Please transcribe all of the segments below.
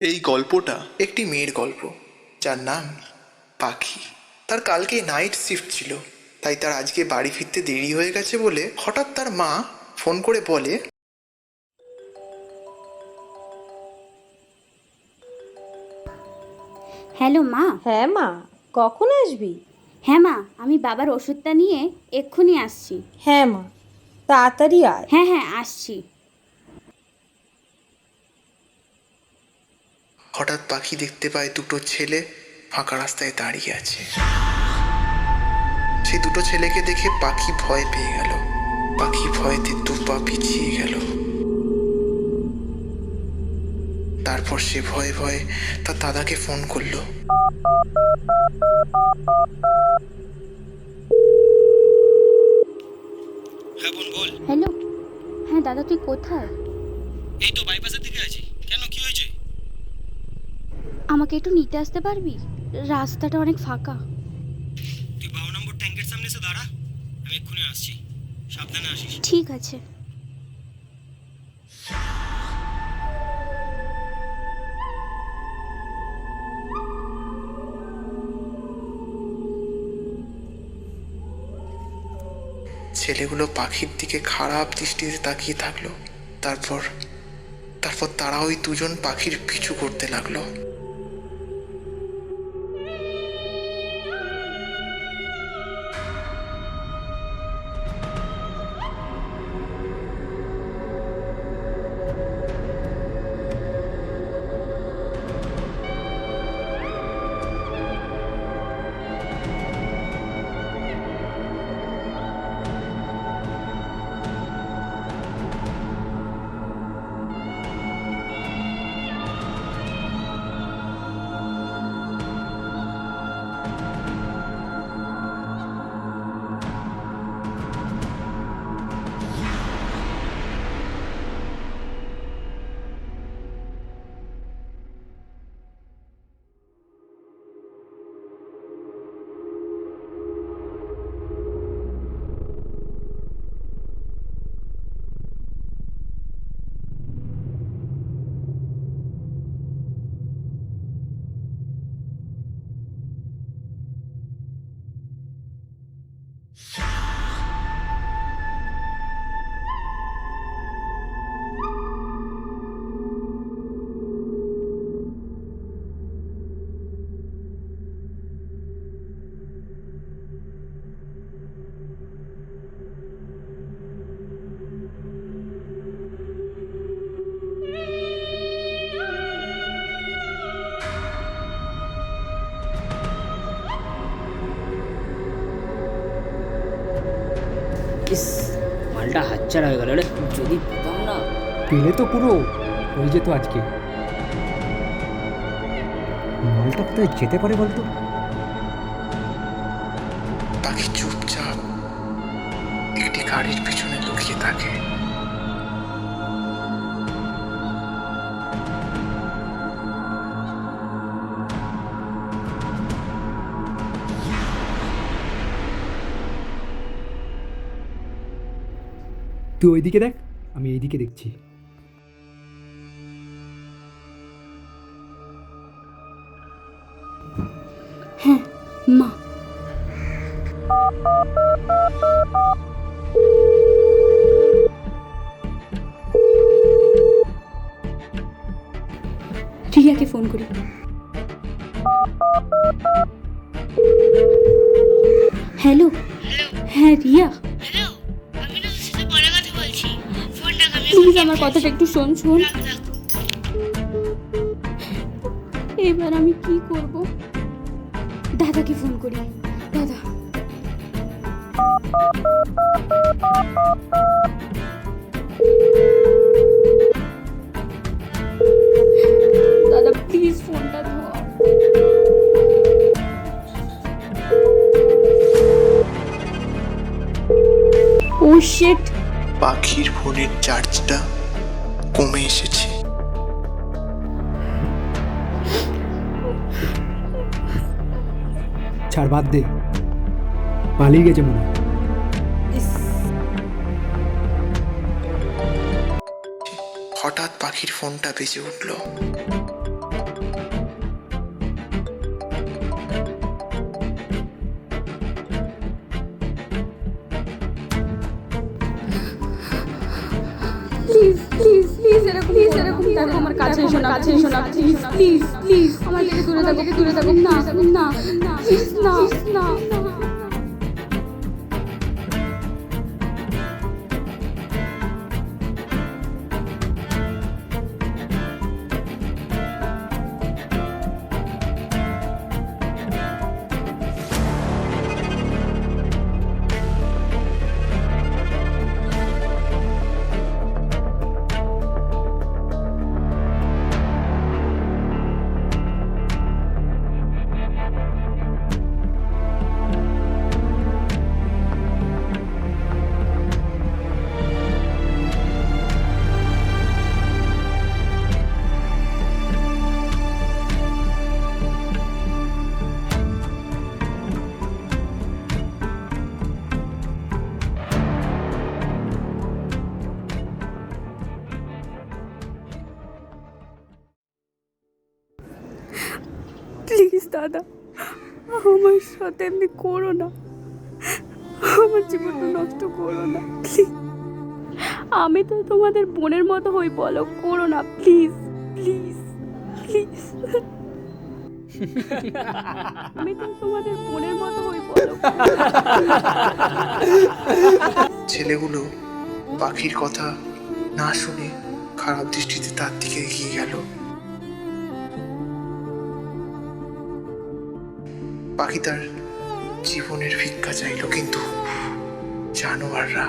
এই গল্পটা একটি মেয়ের গল্প যার নাম পাখি। তার কালকে নাইট শিফট ছিল তাই তার আজকে বাড়ি ফিরতে দেরি হয়ে গেছে বলে হঠাৎ তার মা ফোন করে বলে হ্যালো মা? হ্যাঁ মা কখন আসবি? হ্যাঁ মা আমি বাবার ওষুধটা নিয়ে এক্ষুনি আসছি। হ্যাঁ মা তাড়াতাড়ি আয়। হ্যাঁ হ্যাঁ আসছি। হঠাৎ পাখি দেখতে পায় দুটো ছেলে ফাঁকা রাস্তায় দাঁড়িয়ে আছে। সেই দুটো ছেলেকে দেখে পাখি ভয় পেয়ে গেল। পাখি ভয়তে দু পা পিছিয়ে গেল। তারপর সে ভয়ে ভয়ে তার দাদাকে ফোন করল। হ্যাঁ হ্যালো। হ্যাঁ দাদা তুই কোথায়? এই তো বাইপাসের দিকে আছি কেন কি হয়েছে আমাকে একটু নিতে আসতে পারবি? রাস্তাটা অনেক ফাঁকা। তুই বারো নম্বর ট্যাঙ্কের সামনে এসে দাঁড়া। আমি এক্ষুনি আসছি। সাবধানে আসিস। ঠিক আছে। ছেলেগুলো পাখির দিকে খারাপ দৃষ্টিতে তাকিয়ে থাকল। তারপর তারপর তারা ওই দুজন পাখির পিছু করতে লাগল। হাতছাড়া হয়ে গেল। রে যদি পেতাম না পেলে তো পুরো। হয়ে যেত আজকে। মালটা কোথায় যেতে পারে বলতো? তাকে চুপচাপ একটি গাড়ির পিছনে লুকিয়ে থাকে। তুই ওইদিকে দেখ আমি এইদিকে দেখছি। হ্যাঁ মা। রিয়াকে ফোন করি। হ্যালো? হ্যাঁ রিয়া। আমার কথাটা একটু শোন শোন। এবার আমি কি করব? দাদাকে ফোন করি। দাদা। দাদা প্লিজ ফোনটা ধর। ও শিট পাখির ফোনের চার্জটা কমে এসেছে ছাড় বাদ দে। পালিয়ে গেছে মনে হঠাৎ পাখির ফোনটা বেজে উঠল। কাছে এসো না কাছে এসো না প্লিজ প্লিজ প্লিজ আমার থেকে দূরে থাকো। দূরে থাকো। না না। না না। সাথে এমনি করো না। আমার জীবনটা নষ্ট করো না প্লিজ আমি তো তোমাদের বোনের মতো হই, বলো। করো না প্লিজ প্লিজ প্লিজ আমি তো তোমাদের বোনের মতো হই, বলো। ছেলেগুলো পাখির কথা না শুনে খারাপ দৃষ্টিতে তার দিকে এগিয়ে গেল। পাখি তার জীবনের ভিক্ষা চাইল, কিন্তু জানোয়াররা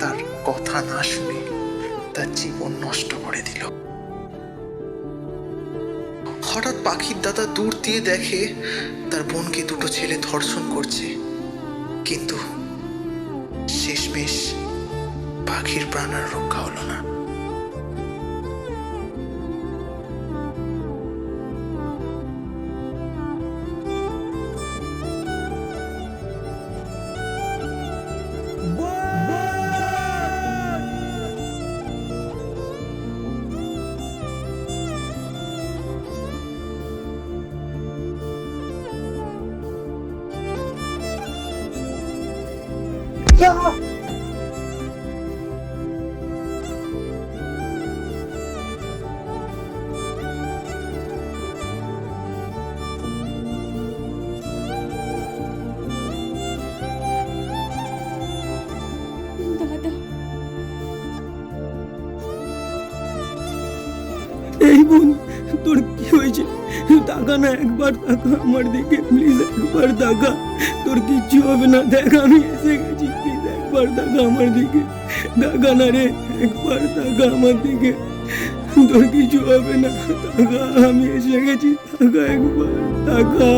তার কথা না শুনে তার জীবন নষ্ট করে দিল। হঠাৎ পাখির দাদা দূর দিয়ে দেখে তার বোনকে দুটো ছেলে ধর্ষণ করছে, কিন্তু শেষমেশ পাখির প্রাণ আর রক্ষা হলো না। হয়েছে তাকা না একবার তাকা আমার দিকে প্লিজ একবার তাকা তোর কিচ্ছু হবে না দেখ আমি এসে গেছি প্লিজ একবার তাকা আমার দিকে তাকা না রে একবার তাকা আমার দিকে তোর কিছু হবে না তাকা আমি এসে গেছি তাকা একবার তাকা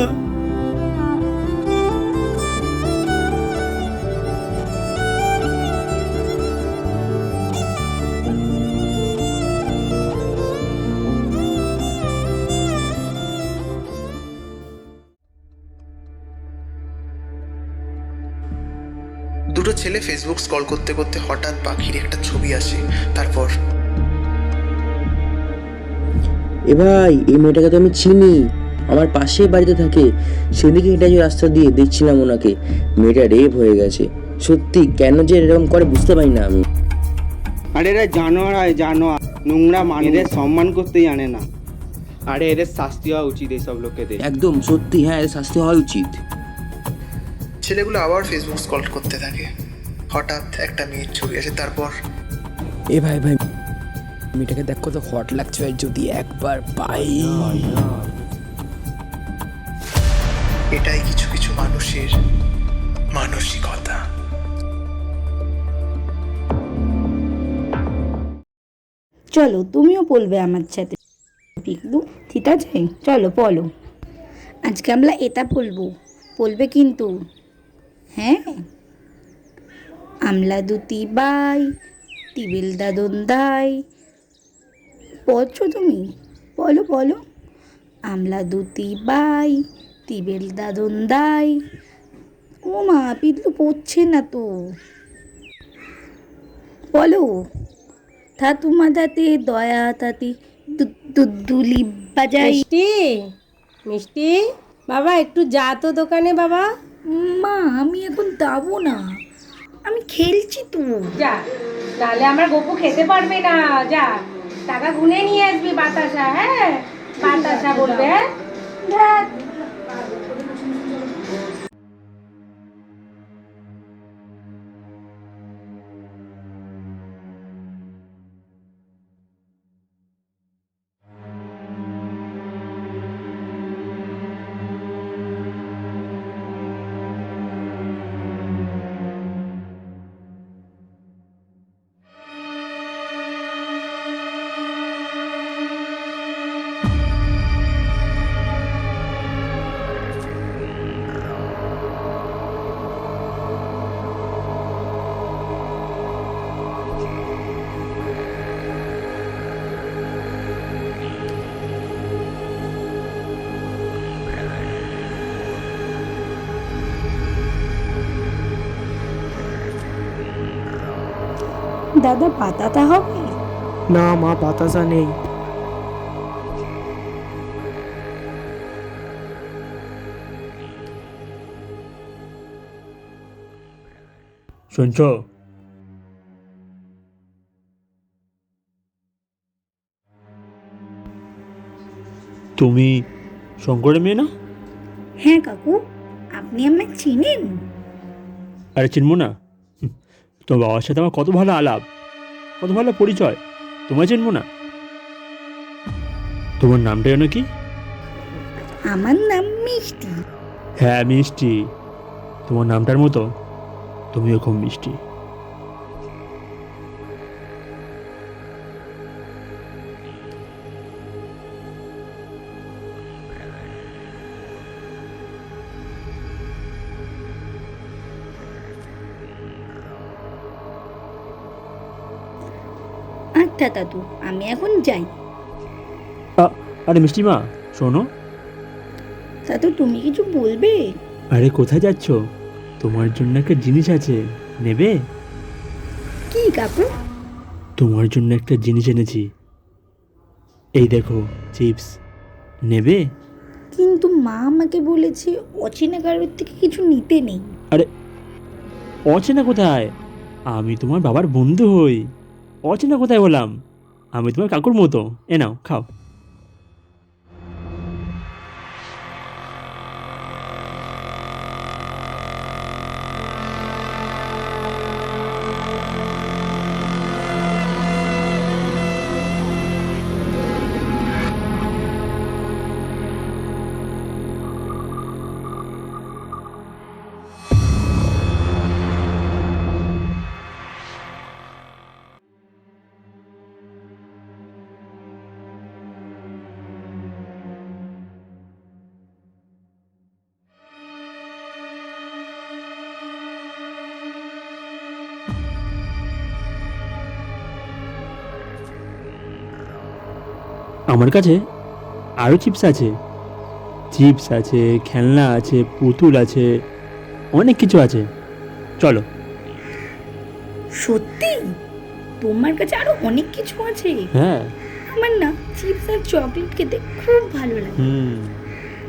ছেলে ফেসবুক স্ক্রল করতে করতে হঠাৎ পাখির একটা ছবি আসে তারপর এ ভাই এই মেয়েটাকে তো আমি চিনি। আমার পাশেই বাড়িতে থাকে। সেদিকে হেঁটে যে রাস্তা দিয়ে দেখছিলাম ওনাকে। মেয়েটা রেপ হয়ে গেছে। সত্যি কেন যে এরকম করে বুঝতে পারি না আমি। আরে এরা জানোয়ার হয় জানোয়ার নোংরা মানুষদের সম্মান করতে জানে না। আরে এদের শাস্তি হওয়া উচিত এইসব লোকেদের। একদম সত্যি হ্যাঁ এর শাস্তি হওয়া উচিত। ছেলেগুলো আবার ফেসবুক স্ক্রল করতে থাকে। হঠাৎ একটা মেয়ের ছবি আসে তারপর এ ভাই ভাই মেয়েটাকে দেখ কত হট লাগছে যদি একবার পাই। এটাই কিছু কিছু মানুষের মানসিকতা। চলো তুমিও বলবে আমার সাথে। পিকলু ঠিক আছে? চলো বলো। আজকে আমরা এটা বলব। বলবে কিন্তু। হ্যাঁ? আমলা দুটি বাই টিবিল দাদন দাই। বলছো তুমি? বলো বলো। আমলা দুটি বাই টিবেল দাদন দাই। ও মা পিতলু পড়ছে না তো। বলো থা তোমার তাতে দয়া তাতে দুলি বাজাই। মিষ্টি মিষ্টি। বাবা একটু যা তো দোকানে বাবা। মা আমি এখন যাব না। আমি খেলছি তো। যা তাহলে আমার গপু খেতে পারবে না। যা টাকা গুনে নিয়ে আসবি বাতাসা হ্যাঁ? বাতাসা বলবে হ্যাঁ? দাদা পাতাতা হবে? না মা বাতাসা নেই। শুনছ? তুমি শঙ্করের মেয়ে না? হ্যাঁ কাকু। আপনি আমায় চিনেন? আরে চিনবো না। তোমার বাবার সাথে আমার কত ভালো আলাপ কত ভালো পরিচয় তোমায় চিনবো না? তোমার নামটা যেন কি? আমার নাম মিষ্টি। হ্যাঁ মিষ্টি। তোমার নামটার মতো তুমিও খুব মিষ্টি। আচ্ছা দাদু। আমি এখন যাই। আরে মিষ্টি মা শোনো। দাদু তুমি কিছু বলবে? আরে কোথায় যাচ্ছ? তোমার জন্য একটা জিনিস আছে। নেবে? কি কাকু তোমার জন্য একটা জিনিস এনেছি। এই দেখো চিপস। নেবে? কিন্তু মা আমাকে বলেছে অচেনা কারোর থেকে কিছু নিতে নেই। আরে অচেনা কোথায়? আমি তোমার বাবার বন্ধু হই। অচেনা কোথায় হলাম আমি তোমার কাকুর মতো। এ নাও খাও। আমার কাছে আরও চিপস আছে। চিপস আছে খেলনা আছে পুতুল আছে অনেক কিছু আছে। চলো। সত্যি? তোমার কাছে আরও অনেক কিছু আছে। হ্যাঁ। আমার না চিপস আর চকলেট খেতে খুব ভালো লাগে। হুম।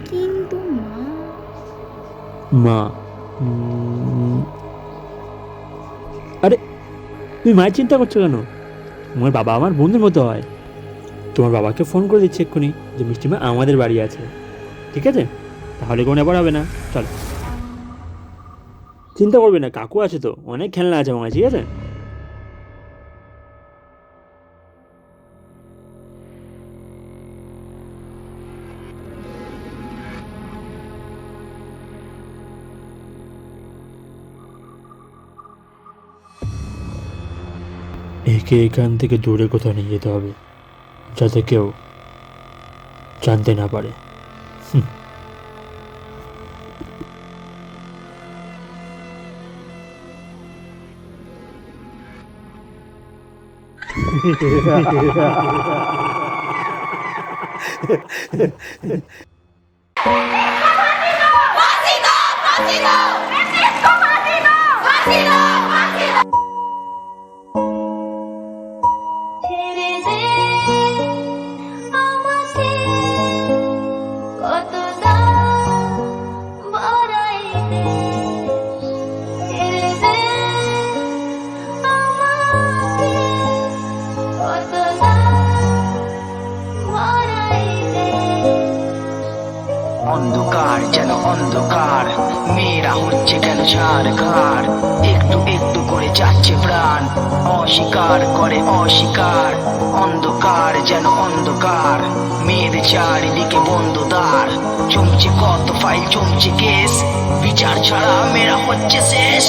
কিন্তু মা মা আরে তুমি মায়ের চিন্তা করছ কেন? তোমার বাবা আমার বন্ধুর মতো হয়। তোমার বাবাকে ফোন করে দিচ্ছি এক্ষুনি যে মিষ্টিমা আমাদের বাড়ি আছে। ঠিক আছে? তাহলে কোনো ব্যাপার হবে না। চল। চিন্তা করবে না, কাকু আছে তো, অনেক খেলনা আছে আমার ঠিক আছে? একে এখান থেকে দূরে কোথাও নিয়ে যেতে হবে। যাতে কেউ জানতে না পারে হুম। ছেড়ে অন্ধকার মেয়েরা হচ্ছে কেন ছাড়খার একটু একটু করে যাচ্ছে প্রাণ অস্বীকার করে অস্বীকার অন্ধকার যেন অন্ধকার মেয়েদের চারিদিকে বন্ধ দ্বার চমছে কত ফাইল চমছে কেস বিচার ছাড়া মেয়েরা হচ্ছে শেষ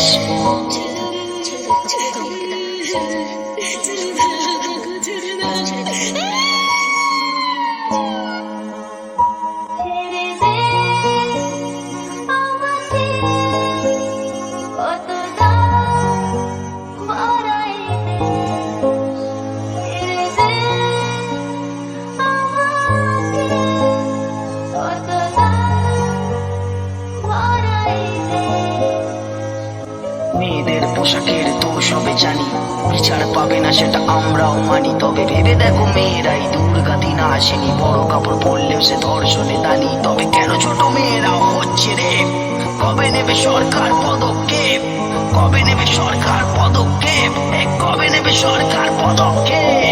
কবে নেবে সরকার পদক্ষেপ? কবে নেবে সরকার পদক্ষেপ?